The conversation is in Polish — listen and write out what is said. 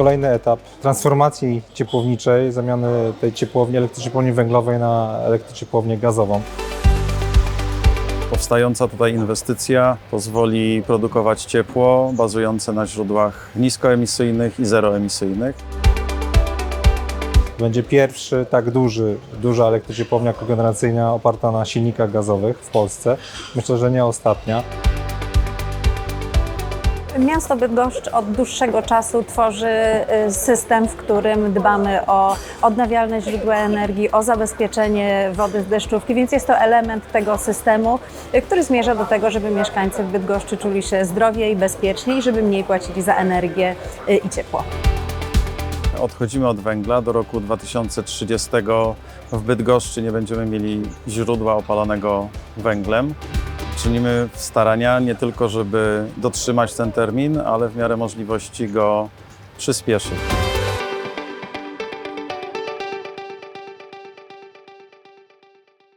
kolejny etap transformacji ciepłowniczej, zamiany tej ciepłowni, elektrociepłowni węglowej na elektrociepłownię gazową. Powstająca tutaj inwestycja pozwoli produkować ciepło bazujące na źródłach niskoemisyjnych i zeroemisyjnych. Będzie pierwszy tak duży, duża elektrociepłownia kogeneracyjna oparta na silnikach gazowych w Polsce. Myślę, że nie ostatnia. Miasto Bydgoszcz od dłuższego czasu tworzy y, system, w którym dbamy o odnawialne źródła energii, o zabezpieczenie wody z deszczówki, więc jest to element tego systemu, y, który zmierza do tego, żeby mieszkańcy Bydgoszczy czuli się zdrowiej, bezpiecznie i żeby mniej płacili za energię y, i ciepło. Odchodzimy od węgla. Do roku 2030 w Bydgoszczy nie będziemy mieli źródła opalanego węglem. Czynimy starania nie tylko, żeby dotrzymać ten termin, ale w miarę możliwości go przyspieszyć.